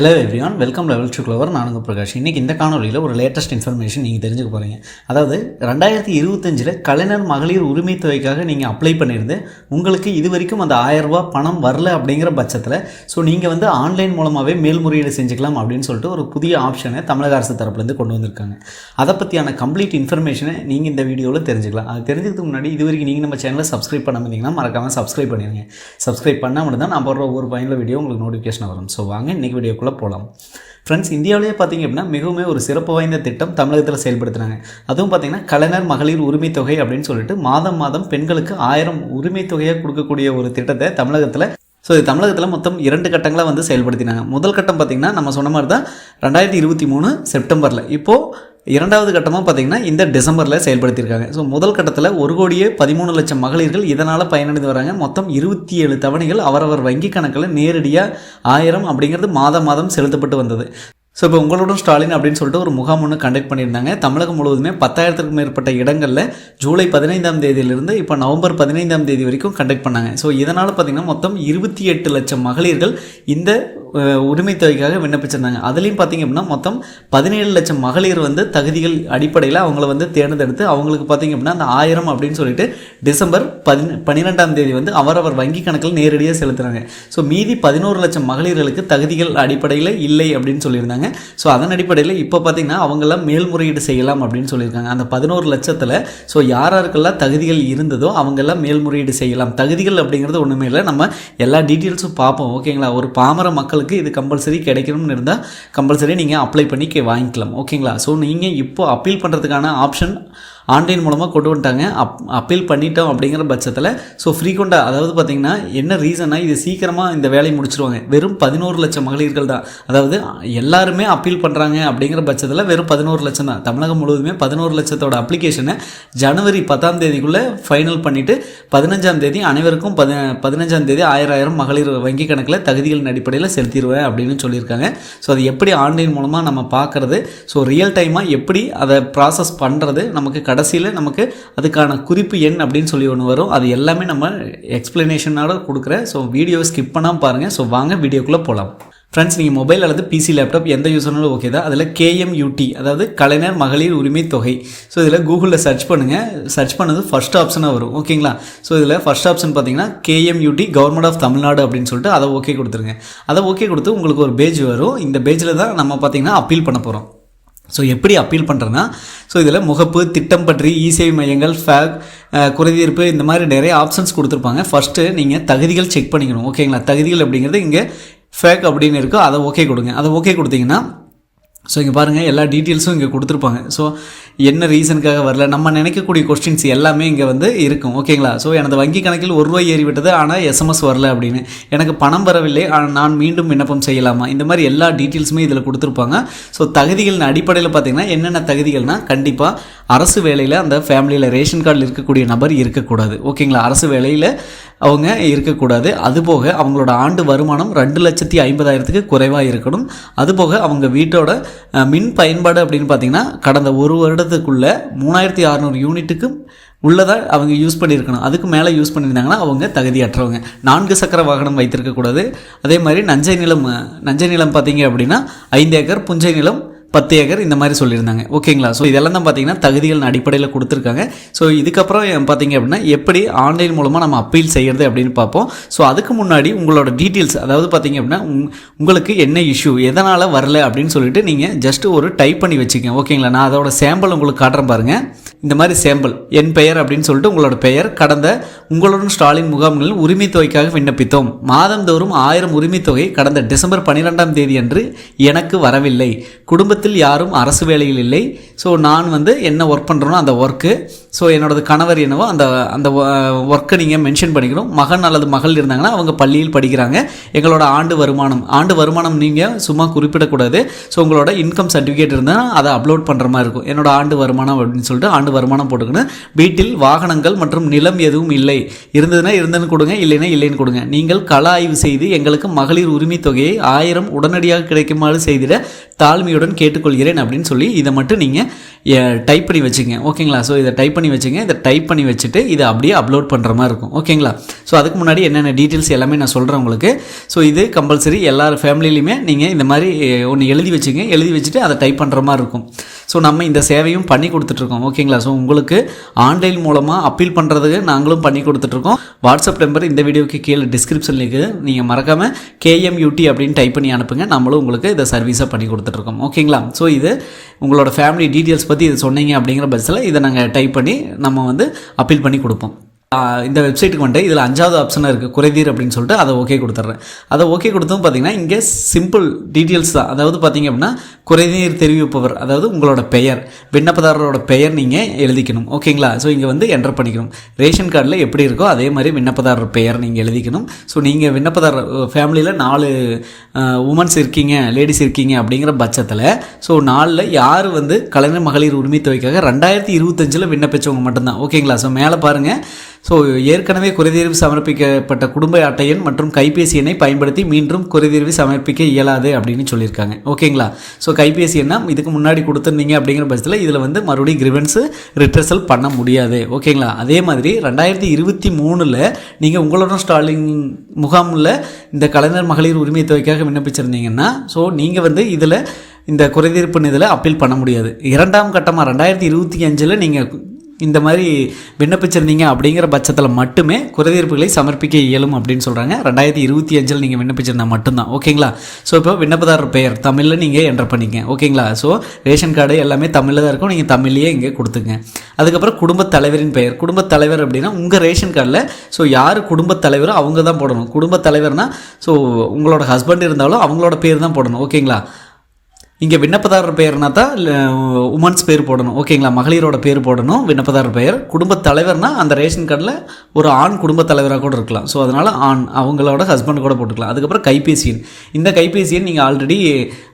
Hello everyone welcome level to clever நானுங்க பிரகாஷ். இன்றைக்கி இந்த காணொலியில் ஒரு லேட்டஸ்ட் இன்ஃபர்மேஷன் நீங்கள் தெரிஞ்சுக்க போகிறீங்க அதாவது ரெண்டாயிரத்தி இருபத்தஞ்சில் கலைஞர் மகளிர் உரிமை தொகைக்காக நீங்கள் அப்ளை பண்ணியிருந்து உங்களுக்கு இது வரைக்கும் அந்த 1000 பணம் வரல அப்படிங்கிற பட்சத்தில் ஸோ நீங்கள் வந்து ஆன்லைன் மூலமாகவே மேல்முறையீடு செஞ்சுக்கலாம் அப்படின்னு சொல்லிட்டு ஒரு புதிய ஆப்ஷனை தமிழக அரசு தரப்புலேருந்து கொண்டு வந்திருக்காங்க. அதை பற்றியான கம்ப்ளீட் இன்ஃபர்மேஷனை நீங்கள் இந்த வீடியோவில் தெரிஞ்சுக்கலாம். அது தெரிஞ்சதுக்கு முன்னாடி இது வரைக்கும் நீங்கள் நம்ம சேனலை சப்ஸ்கிரைப் பண்ண முடியுங்கன்னா மறக்காமல் சப்ஸ்கிரைப் பண்ணிடுங்க. சப்ஸ்கிரைப் பண்ணால் மட்டும் தான் நான் போடுற ஒவ்வொரு பயனுள்ள வீடியோ உங்களுக்கு நோட்டிஃபிகேஷன் வரும். ஸோ வாங்க இன்றைக்கி வீடியோக்குள்ளே போகலாம் ஃப்ரெண்ட்ஸ் இந்தியாவிலேயே பார்த்தீங்க அப்படின்னா மிகவும் ஒரு சிறப்பு வாய்ந்த திட்டம் தமிழகத்தில் செயல்படுத்துனாங்க அதுவும் பார்த்தீங்கன்னா கலைஞர் மகளிர் உரிமை தொகை அப்படின்னு சொல்லிட்டு மாதம் மாதம் பெண்களுக்கு ஆயிரம் உரிமை தொகையாக கொடுக்கக்கூடிய ஒரு திட்டத்தை தமிழகத்தில் ஸோ இது தமிழகத்தில் மொத்தம் இரண்டு கட்டங்களாக வந்து செயல்படுத்தினாங்க. முதல் கட்டம் பார்த்திங்கன்னா நம்ம சொன்ன மாதிரி தான் ரெண்டாயிரத்தி இருபத்தி மூணு செப்டம்பரில். இப்போது இரண்டாவது கட்டமாக பார்த்தீங்கன்னா இந்த டிசம்பரில் செயல்படுத்தியிருக்காங்க. ஸோ முதல் கட்டத்தில் ஒரு கோடியே பதிமூணு லட்சம் மகளிர்கள் இதனால் பயனடைந்து வராங்க. மொத்தம் இருபத்தி ஏழு தவணைகள் அவரவர் வங்கி கணக்கில் நேரடியாக ஆயிரம் அப்படிங்கிறது மாதம் மாதம் செலுத்தப்பட்டு வந்தது. ஸோ இப்போ உங்களோட ஸ்டாலின் அப்படின்னு சொல்லிட்டு ஒரு முகாம் ஒன்று கண்டக்ட் பண்ணியிருந்தாங்க. தமிழகம் முழுவதுமே பத்தாயிரத்துக்கும் மேற்பட்ட இடங்களில் ஜூலை பதினைந்தாம் தேதியிலிருந்து இப்போ நவம்பர் பதினைந்தாம் தேதி வரைக்கும் கண்டக்ட் பண்ணாங்க. ஸோ இதனால் பார்த்தீங்கன்னா மொத்தம் இருபத்தி எட்டு லட்சம் மகளிர்கள் இந்த உரிமை தொகைக்காக விண்ணப்பிச்சிருந்தாங்க. அதுலேயும் பார்த்தீங்க அப்படின்னா மொத்தம் பதினேழு லட்சம் மகளிர் வந்து தகுதிகள் அடிப்படையில் அவங்கள வந்து தேர்ந்தெடுத்து அவங்களுக்கு பார்த்தீங்க அப்படின்னா அந்த ஆயிரம் அப்படின்னு சொல்லிட்டு டிசம்பர் பதி பன்னிரெண்டாம் தேதி வந்து அவரவர் வங்கி கணக்கில் நேரடியாக செலுத்துகிறாங்க ஸோ மீதி பதினோரு லட்சம் மகளிர்களுக்கு தகுதிகள் அடிப்படையில் இல்லை அப்படின்னு சொல்லியிருந்தாங்க. ஸோ அதன் அடிப்படையில் இப்போ பார்த்தீங்கன்னா அவங்கெல்லாம் மேல்முறையீடு செய்யலாம் அப்படின்னு சொல்லியிருக்காங்க. அந்த பதினோரு லட்சத்தில் ஸோ யாராருக்கெல்லாம் தகுதிகள் இருந்ததோ அவங்கெல்லாம் மேல்முறையீடு செய்யலாம். தகுதிகள் அப்படிங்கிறது ஒன்றுமே இல்லை. நம்ம எல்லா டீட்டெயில்ஸும் பார்ப்போம். ஓகேங்களா? ஒரு பாமர மக்களுக்கு இது கம்பல்சரி கிடைக்கணும்னு இருந்தால் கம்பல்சரி நீங்கள் அப்ளை பண்ணி வாங்கிக்கலாம். ஓகேங்களா ஸோ நீங்கள் இப்போ அப்பீல் பண்ணுறதுக்கான ஆப்ஷன் ஆன்லைன் மூலமாக கொண்டு வந்துட்டாங்க. அப் அப்பீல் பண்ணிட்டோம் அப்படிங்கிற பட்சத்தில் ஸோ ஃப்ரீக்வெண்ட்டாக அதாவது பார்த்தீங்கன்னா என்ன ரீசன்னா இது சீக்கிரமாக இந்த வேலையை முடிச்சிருவாங்க. வெறும் பதினோரு லட்சம் மகளிர்கள் தான். அதாவது எல்லாருமே அப்பீல் பண்ணுறாங்க அப்படிங்கிற பட்சத்தில் வெறும் பதினோரு லட்சம் தான். தமிழகம் முழுவதுமே பதினோரு லட்சத்தோட அப்ளிகேஷனை ஜனவரி பத்தாம் தேதிக்குள்ளே ஃபைனல் பண்ணிவிட்டு பதினஞ்சாம் தேதி அனைவருக்கும் பதி பதினஞ்சாம் தேதி ஆயிரம் ஆயிரம் மகளிர் வங்கி கணக்கில் தகுதிகளின் அடிப்படையில் செலுத்திடுவேன் அப்படின்னு சொல்லியிருக்காங்க. ஸோ அது எப்படி ஆன்லைன் மூலமாக நம்ம பார்க்குறது ஸோ ரியல் டைமாக எப்படி அதை ப்ராசஸ் பண்ணுறது நமக்கு கடை கடைசியில் நமக்கு அதுக்கான குறிப்பு எண் அப்படின்னு சொல்லி ஒன்று வரும். அது எல்லாமே நம்ம எக்ஸ்ப்ளனேஷனோட கொடுக்குறேன் ஸோ வீடியோவை ஸ்கிப் பண்ணாமல் பாருங்கள் ஸோ வாங்க வீடியோக்குள்ளே போகலாம் ஃப்ரெண்ட்ஸ் நீங்கள் மொபைல் அல்லது பிசி லேப்டாப் எந்த யூஸ்னாலும் ஓகே தான். அதில் கேஎம்யூடி அதாவது கலைஞர் மகளிர் உரிமை தொகை. ஸோ இதில் கூகுளில் சர்ச் பண்ணுங்கள் சர்ச் பண்ணது ஃபர்ஸ்ட் ஆப்ஷனாக வரும். ஓகேங்களா ஸோ இதில் ஃபஸ்ட் ஆப்ஷன் பார்த்தீங்கன்னா கேஎம்யூடி கவர்மெண்ட் ஆஃப் தமிழ்நாடு அப்படின்னு சொல்லிட்டு அதை ஓகே கொடுத்துருங்க. அதை ஓகே கொடுத்து உங்களுக்கு ஒரு பேஜ் வரும். இந்த பேஜில் தான் நம்ம பார்த்தீங்கன்னா அப்பீல் பண்ண போகிறோம் ஸோ எப்படி அப்பீல் பண்ணுறேன்னா ஸோ இதில் முகப்பு திட்டம் பற்றி இசேவை மையங்கள் ஃபேக் குறைதீர்ப்பு இந்த மாதிரி நிறைய ஆப்ஷன்ஸ் கொடுத்துருப்பாங்க. ஃபஸ்ட்டு நீங்கள் தகுதிகள் செக் பண்ணிக்கணும் ஓகேங்களா தகுதிகள் அப்படிங்கிறது இங்கே ஃபேக் அப்படின்னு இருக்கோ அதை ஓகே கொடுங்க. அதை ஓகே கொடுத்தீங்கன்னா ஸோ இங்கே பாருங்கள் எல்லா டீட்டெயில்ஸும் இங்கே கொடுத்துருப்பாங்க. ஸோ என்ன ரீசனுக்காக வரல? நம்ம நினைக்கக்கூடிய கொஸ்டின்ஸ் எல்லாமே இங்கே வந்து இருக்கும். ஓகேங்களா ஸோ எனது வங்கி கணக்கில் ஒரு ரூபாய் ஏறிவிட்டது. ஆனால் எஸ்எம்எஸ் வரல அப்படின்னு. எனக்கு பணம் வரவில்லை. ஆனால் நான் மீண்டும் விண்ணப்பம் செய்யலாமா? இந்த மாதிரி எல்லா டீட்டெயில்ஸுமே இதில் கொடுத்துருப்பாங்க. ஸோ தகுதிகளின் அடிப்படையில் பார்த்தீங்கன்னா என்னென்ன தகுதிகள்னால் கண்டிப்பாக அரசு வேலையில் அந்த ஃபேமிலியில் ரேஷன் கார்டில் இருக்கக்கூடிய நபர் இருக்கக்கூடாது. ஓகேங்களா அரசு வேலையில் அவங்க இருக்கக்கூடாது. அதுபோக அவங்களோட ஆண்டு வருமானம் ரெண்டு லட்சத்தி ஐம்பதாயிரத்துக்கு குறைவாக இருக்கணும். அதுபோக அவங்க வீட்டோட மின் பயன்பாடு அப்படின்னு பார்த்தீங்கன்னா கடந்த ஒரு வருஷத்துக்குள்ளே மூணாயிரத்தி அறநூறு யூனிட்டுக்கும் உள்ளதாக அவங்க யூஸ் பண்ணியிருக்கணும். அதுக்கு மேலே யூஸ் பண்ணியிருந்தாங்கன்னா அவங்க தகுதியற்றவங்க. நான்கு சக்கர வாகனம் வைத்திருக்கக்கூடாது. அதே மாதிரி நஞ்சை நிலம் நஞ்சை நிலம் பார்த்தீங்க அப்படின்னா ஐந்து ஏக்கர் புஞ்சை நிலம் பத்து ஏக்கர் இந்த மாதிரி சொல்லியிருந்தாங்க. ஓகேங்களா? ஸோ இதெல்லாம் தான் பார்த்தீங்கன்னா தகுதிகள் அடிப்படையில் கொடுத்துருக்காங்க. ஸோ இதுக்கப்புறம் பார்த்தீங்க அப்படின்னா எப்படி ஆன்லைன் மூலமாக நம்ம அப்பீல் செய்கிறது அப்படின்னு பார்ப்போம். ஸோ அதுக்கு முன்னாடி உங்களோட டீட்டெயில்ஸ் அதாவது பார்த்தீங்க அப்படின்னா உங்- உங்களுக்கு என்ன இஷ்யூ எதனால் வரல அப்படின்னு சொல்லிட்டு நீங்கள் ஜஸ்ட் ஒரு டைப் பண்ணி வச்சுக்கோங்க. ஓகேங்களா? நான் அதோட சாம்பிள் உங்களுக்கு காட்டுறேன் பாருங்கள் இந்த மாதிரி சேம்பிள் என் பெயர் அப்படின்னு சொல்லிட்டு உங்களோட பெயர் கடந்த உங்களுடன் ஸ்டாலின் முகாம்களில் உரிமை தொகைக்காக விண்ணப்பித்தோம். மாதந்தோறும் ஆயிரம் உரிமை தொகை கடந்த டிசம்பர் பன்னிரெண்டாம் தேதி அன்று எனக்கு வரவில்லை. குடும்பத்தில் யாரும் அரசு வேலையில் இல்லை. ஸோ நான் வந்து என்ன ஒர்க் பண்ணுறனோ அந்த ஒர்க்கு ஸோ என்னோடது கணவர் என்னவோ அந்த அந்த ஒர்க்கை நீங்கள் மென்ஷன் பண்ணிக்கணும் மகன் அல்லது மகள் இருந்தாங்கன்னா அவங்க பள்ளியில் படிக்கிறாங்க. எங்களோட ஆண்டு வருமானம் ஆண்டு வருமானம் நீங்கள் சும்மா குறிப்பிடக்கூடாது. ஸோ உங்களோட இன்கம் சர்டிஃபிகேட் இருந்தால் அதை அப்லோட் பண்ணுற மாதிரி இருக்கும். என்னோட ஆண்டு வருமானம் அப்படின்னு சொல்லிட்டு ஆண்டு நடப்பாண்டு வருமானம் போட்டுக்கணும். வீட்டில் வாகனங்கள் மற்றும் நிலம் எதுவும் இல்லை. இருந்ததுன்னா இருந்ததுன்னு கொடுங்க இல்லைன்னா இல்லைன்னு கொடுங்க. நீங்கள் கள ஆய்வு செய்து எங்களுக்கு மகளிர் உரிமை தொகையை ஆயிரம் உடனடியாக கிடைக்குமாறு செய்திட தாழ்மையுடன் கேட்டுக்கொள்கிறேன் அப்படின்னு சொல்லி இதை மட்டும் நீங்கள் டைப் பண்ணி வச்சுங்க. ஓகேங்களா? ஸோ இதை டைப் பண்ணி வச்சுங்க. இதை டைப் பண்ணி வச்சுட்டு இதை அப்படியே அப்லோட் பண்ணுற மாதிரி இருக்கும். ஓகேங்களா? ஸோ அதுக்கு முன்னாடி என்னென்ன டீட்டெயில்ஸ் எல்லாமே நான் சொல்கிறேன் உங்களுக்கு. ஸோ இது கம்பல்சரி எல்லார் ஃபேமிலிலையுமே நீங்கள் இந்த மாதிரி ஒன்று எழுதி வச்சுங்க. எழுதி வச்சுட்டு அதை டைப் பண்ணுற மாதிரி இருக்கும். ஸோ நம்ம இந்த சேவையும் பண்ணி கொடுத்துட்ருக்கோம். ஓகேங்களா ஸோ உங்களுக்கு ஆன்லைன் மூலமாக அப்பீல் பண்ணுறதுக்கு நாங்களும் பண்ணி கொடுத்துட்ருக்கோம். வாட்ஸ்அப் நம்பர் இந்த வீடியோக்கு கீழே டிஸ்கிரிப்ஷனில் இருக்குது. நீங்கள் மறக்காமல் கேஎம்யூடி அப்படின்னு டைப் பண்ணி அனுப்புங்க. நம்மளும் உங்களுக்கு இதை சர்வீஸாக பண்ணி கொடுத்துட்ருக்கோம். ஓகேங்களா ஸோ இது உங்களோட ஃபேமிலி டீட்டெயில்ஸ் பற்றி இது சொன்னீங்க அப்படிங்கிற பட்சத்தில் இதை நாங்கள் டைப் பண்ணி நம்ம வந்து அப்பீல் பண்ணி கொடுப்போம். இந்த வெப்சைட்டுக்கு வந்துட்டு இதில் அஞ்சாவது ஆப்ஷனாக இருக்குது குறைதீர் அப்படின்னு சொல்லிட்டு அதை ஓகே கொடுத்துட்றேன். அதை ஓகே கொடுத்தும் பார்த்தீங்கன்னா இங்கே சிம்பிள் டீட்டெயில்ஸ் தான். அதாவது பார்த்தீங்க அப்படின்னா குறைதீர் தெரிவிப்பவர் அதாவது உங்களோட பெயர் விண்ணப்பதாரரோட பெயர் நீங்கள் எழுதிக்கணும். ஓகேங்களா? ஸோ இங்கே வந்து என்டர் பண்ணிக்கணும். ரேஷன் கார்டில் எப்படி இருக்கோ அதே மாதிரி விண்ணப்பதாரர் பெயர் நீங்கள் எழுதிக்கணும். ஸோ நீங்கள் விண்ணப்பதாரர் ஃபேமிலியில் நாலு உமன்ஸ் இருக்கீங்க லேடிஸ் இருக்கீங்க அப்படிங்கிற பட்சத்தில் ஸோ நாலில் யார் வந்து கலைஞர் மகளிர் உரிமை தொகைக்காக ரெண்டாயிரத்தி இருபத்தஞ்சில் விண்ணப்பிச்சவங்க மட்டும்தான். ஓகேங்களா? ஸோ மேலே பாருங்கள் ஸோ ஏற்கனவே குறைதீர்வு சமர்ப்பிக்கப்பட்ட குடும்ப அட்டையன் மற்றும் கைபேசி எண்ணை பயன்படுத்தி மீண்டும் குறைதீர்வு சமர்ப்பிக்க இயலாது அப்படின்னு சொல்லியிருக்காங்க. ஓகேங்களா? ஸோ கைபேசி என்ன? இதுக்கு முன்னாடி கொடுத்துருந்தீங்க அப்படிங்கிற பட்சத்தில் இதில் வந்து மறுபடியும் கிரிவன்ஸு ரிட்ரஸல் பண்ண முடியாது. ஓகேங்களா? அதே மாதிரி ரெண்டாயிரத்தி இருபத்தி மூணில் நீங்கள் உங்களோட ஸ்டாலின் முகாமில் இந்த கலைஞர் மகளிர் உரிமை தொகைக்காக விண்ணப்பிச்சிருந்தீங்கன்னா ஸோ நீங்கள் வந்து இதில் இந்த குறைதீர்ப்பு இதில் அப்பீல் பண்ண முடியாது. இரண்டாம் கட்டமாக ரெண்டாயிரத்தி இருபத்தி அஞ்சில் நீங்கள் இந்த மாதிரி விண்ணப்பிச்சிருந்தீங்க அப்படிங்கிற பட்சத்தில் மட்டுமே குறைதீர்ப்புகளை சமர்ப்பிக்க இயலும் அப்படின்னு சொல்கிறாங்க ரெண்டாயிரத்தி இருபத்தி அஞ்சில் நீங்கள் விண்ணப்பிச்சிருந்தா மட்டும்தான். ஓகேங்களா? ஸோ இப்போ விண்ணப்பதாரர் பெயர். தமிழில் நீங்கள் என்டர் பண்ணிங்க. ஓகேங்களா? ஸோ ரேஷன் கார்டு எல்லாமே தமிழில் தான் இருக்கும். நீங்கள் தமிழ்லேயே இங்கே கொடுத்துங்க. அதுக்கப்புறம் குடும்பத் தலைவரின் பெயர். குடும்பத் தலைவர் அப்படின்னா உங்கள் ரேஷன் கார்டில் ஸோ யார் குடும்பத் தலைவரோ அவங்க தான் போடணும். குடும்பத் தலைவர்னால் ஸோ உங்களோட ஹஸ்பண்ட் இருந்தாலும் அவங்களோட பேர் தான் போடணும். ஓகேங்களா? இங்கே விண்ணப்பதாரர் பெயர்னா தான் உமன்ஸ் பேர் போடணும். ஓகேங்களா மகளிரோட பேர் போடணும் விண்ணப்பதாரர் பெயர். குடும்பத் தலைவர்னா அந்த ரேஷன் கார்டில் ஒரு ஆண் குடும்பத் தலைவராக கூட இருக்கலாம். ஸோ அதனால் ஆண் அவங்களோட ஹஸ்பண்ட் கூட போட்டுக்கலாம். அதுக்கப்புறம் கைபேசி எண். இந்த கைபேசி எண் நீங்கள் ஆல்ரெடி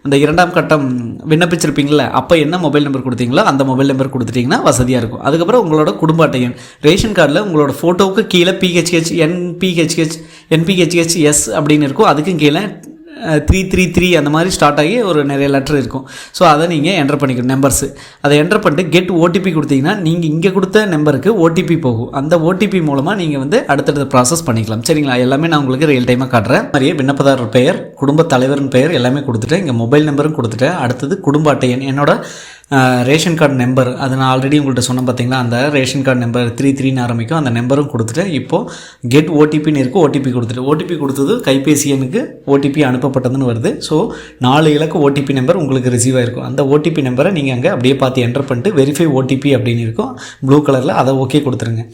அந்த இரண்டாம் கட்டம் விண்ணப்பிச்சிருப்பீங்களே அப்போ என்ன மொபைல் நம்பர் கொடுத்தீங்களோ அந்த மொபைல் நம்பர் கொடுத்துட்டிங்கன்னா வசதியாக இருக்கும். அதுக்கப்புறம் உங்களோட குடும்ப அட்டை எண். ரேஷன் கார்டில் உங்களோட ஃபோட்டோவுக்கு கீழே பிஹெச்ஹெச் என்பிஹெச்ஹெச் என்பிஹெச்ஹெச் எஸ் அப்படின்னு இருக்கும். அதுக்கும் கீழே த்ரீ த்ரீ த்ரீ அந்த மாதிரி ஸ்டார்ட் ஆகி ஒரு நிறைய லெட்டர் இருக்கும். ஸோ அதை நீங்கள் என்டர் பண்ணிக்கணும் நம்பர்ஸு அதை என்டர் பண்ணிட்டு கெட் ஓடிபி கொடுத்தீங்கன்னா நீங்கள் இங்கே கொடுத்த நம்பருக்கு ஓடிபி போகும். அந்த ஓடிபி மூலமாக நீங்கள் வந்து அடுத்தடுத்த ப்ராசஸ் பண்ணிக்கலாம். சரிங்களா? எல்லாமே நான் உங்களுக்கு ரியல் டைமாக காட்டுறேன். மாதிரியே விண்ணப்பதாரர் பெயர் குடும்ப தலைவரின் பெயர் எல்லாமே கொடுத்துட்டேன். இங்கே மொபைல் நம்பரும் கொடுத்துட்டேன். அடுத்தது குடும்ப அட்டை எண் என்னோட ரேஷன் கார்டு நம்பர் அது நான் ஆல்ரெடி உங்கள்கிட்ட சொன்னேன் பார்த்தீங்களா அந்த ரேஷன் கார்டு நம்பர் த்ரீ த்ரீன்னு ஆரம்பிக்கும். அந்த நம்பரும் கொடுத்துட்டு இப்போது கெட் ஓடிபின்னு இருக்குது ஓடிபி கொடுத்துட்டு. ஓடிபி கொடுத்தது கைபேசி எண்ணுக்கு ஓடிபி அனுப்பப்பட்டதுன்னு வருது. ஸோ நாலு இலக்கு ஓடிபி நம்பர் உங்களுக்கு ரிசீவ் ஆயிருக்கும். அந்த ஓடிபி நம்பரை நீங்கள் அங்கே அப்படியே பார்த்து என்டர் பண்ணிட்டு வெரிஃபை ஓடிபி அப்படின்னு இருக்கும். ப்ளூ கலரில் அதை ஓகே கொடுத்துருங்க.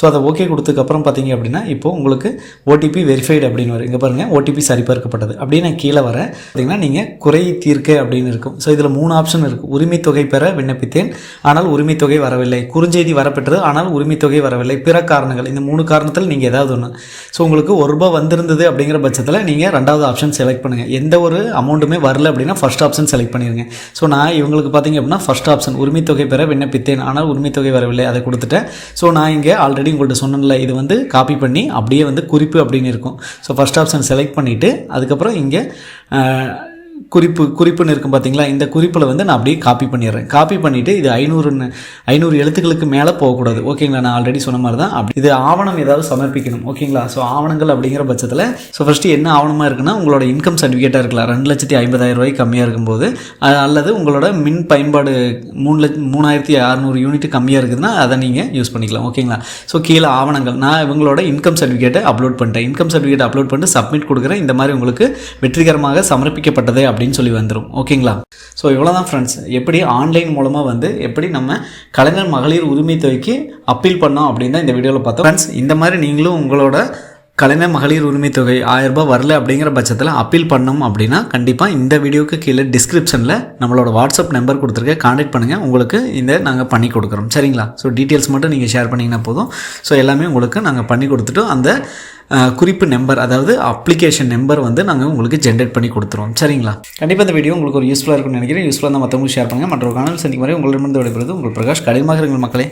ஸோ அதை ஓகே கொடுத்ததுக்கப்புறம் பார்த்தீங்க அப்படின்னா இப்போது உங்களுக்கு ஓடிபி வெரிஃபைடு அப்படின்னு வரும். இங்கே பாருங்கள் ஓடிபி சரிபார்க்கப்பட்டது. அப்படியே நான் கீழே வரேன். பார்த்தீங்கன்னா நீங்கள் குறை தீர்க்க அப்படின்னு இருக்கும். ஸோ இதில் மூணு ஆப்ஷன் இருக்குது உரிமை தொகை பெற விண்ணப்பித்தேன். ஆனால் உரிமைத்தொகை வரவில்லை. குறுஞ்செய்தி வரப்பெற்றது. ஆனால் உரிமைத்தொகை வரவில்லை. பிற காரணங்கள் இந்த மூணு காரணத்தில் நீங்கள் ஏதாவது ஒன்று ஸோ உங்களுக்கு ஒரு ரூபா வந்திருந்தது அப்படிங்கிற பட்சத்தில் நீங்கள் ரெண்டாவது ஆப்ஷன் செலக்ட் பண்ணுங்கள் எந்த ஒரு அமௌண்ட்டுமே வரல அப்படின்னா ஃபர்ஸ்ட் ஆப்ஷன் செலக்ட் பண்ணிடுங்க ஸோ நான் இவங்களுக்கு பார்த்தீங்க அப்படின்னா ஃபஸ்ட் ஆப்ஷன் உரிமைத்தொகை தொகை பெற விண்ணப்பித்தேன். ஆனால் உரிமைத்தொகை வரவில்லை. அதை கொடுத்துட்டேன். ஸோ நான் இங்கே ஆல்ரெடி உங்கள்கிட்ட சொன்னேன்ல இது வந்து காப்பி பண்ணி அப்படியே வந்து குறிப்பு அப்படின்னு இருக்கும். ஸோ ஃபஸ்ட் ஆப்ஷன் செலக்ட் பண்ணிவிட்டு அதுக்கப்புறம் இங்கே குறிப்பு குறிப்புன்னு இருக்கும் பார்த்தீங்களா இந்த குறிப்பில் வந்து நான் அப்படியே காப்பி பண்ணிடுறேன். காப்பி பண்ணிவிட்டு இது ஐநூறுன்னு ஐநூறு எழுத்துக்களுக்கு மேலே போகக்கூடாது. ஓகேங்களா? நான் ஆல்ரெடி சொன்ன மாதிரி தான் அப்படி. இது ஆவணம் ஏதாவது சமர்ப்பிக்கணும். ஓகேங்களா? ஸோ ஆவணங்கள் அப்படிங்கிற பட்சத்தில் ஸோ ஃபஸ்ட்டு என்ன ஆவணமாக இருக்குன்னா உங்களோட இன்கம் சர்டிஃபிகேட்டாக இருக்கலாம். ரெண்டு லட்சத்தி ஐம்பதாயிரம் ரூபாய் கம்மியாக இருக்கும்போது அல்லது உங்களோட மின் பயன்பாடு மூணு லட்ச மூணாயிரத்தி அறநூறு யூனிட் கம்மியாக இருக்குதுன்னா அதை நீங்கள் யூஸ் பண்ணிக்கலாம். ஓகேங்களா? ஸோ கீழே ஆவணங்கள். நான் இவங்களோட இன்கம் சர்டிஃபிகேட்டை அப்லோட் பண்ணிட்டேன். இன்கம் சர்டிஃபிகேட் அப்லோட் பண்ணிட்டு சப்மிட் கொடுக்குறேன். இந்த மாதிரி உங்களுக்கு வெற்றிகரமாக சமர்ப்பிக்கப்பட்டது அப்படின்னு சொல்லி வந்துடும் ஓகேங்களா? ஸோ இவ்வளோ தான் ஃப்ரெண்ட்ஸ் எப்படி ஆன்லைன் மூலமாக வந்து எப்படி நம்ம கலைஞர் மகளிர் உரிமை தொகைக்கு அப்பீல் பண்ணோம் அப்படின்னு தான் இந்த வீடியோவில் பார்த்தோம். ஃப்ரெண்ட்ஸ் இந்த மாதிரி நீங்களும் உங்களோட கலைஞர் மகளிர் உரிமை தொகை ஆயிரம் வரல அப்படிங்கிற பட்சத்தில் அப்பீல் பண்ணோம் அப்படின்னா கண்டிப்பாக இந்த வீடியோக்கு கீழே டிஸ்கிரிப்ஷனில் நம்மளோட வாட்ஸ்அப் நம்பர் கொடுத்துருக்க காண்டாக்ட் பண்ணுங்கள் உங்களுக்கு இந்த நாங்கள் பண்ணி கொடுக்குறோம். சரிங்களா? ஸோ டீட்டெயில்ஸ் மட்டும் நீங்கள் ஷேர் பண்ணிங்கன்னா போதும். ஸோ எல்லாமே உங்களுக்கு நாங்கள் பண்ணி கொடுத்துட்டு அந்த குறிப்பு நம்பர் அதாவது அப்ளிகேஷன் நம்பர் வந்து நாங்கள் உங்களுக்கு ஜென்ரேட் பண்ணி கொடுத்துருவோம். சரிங்களா? கண்டிப்பாக இந்த வீடியோ உங்களுக்கு ஒரு யூஸ்ஃபுல்லாக இருக்கும்னு நினைக்கிறேன். யூஸ்ஃபுல்லாக தான் மற்றவங்களுக்கு ஷேர் பண்ணுங்கள் மற்றொரு காணல் சந்திக்கும் வரை உங்களிடமிருந்து விடைபெறுவது உங்கள் பிரகாஷ். கடினமாக இருங்கள் மக்களே.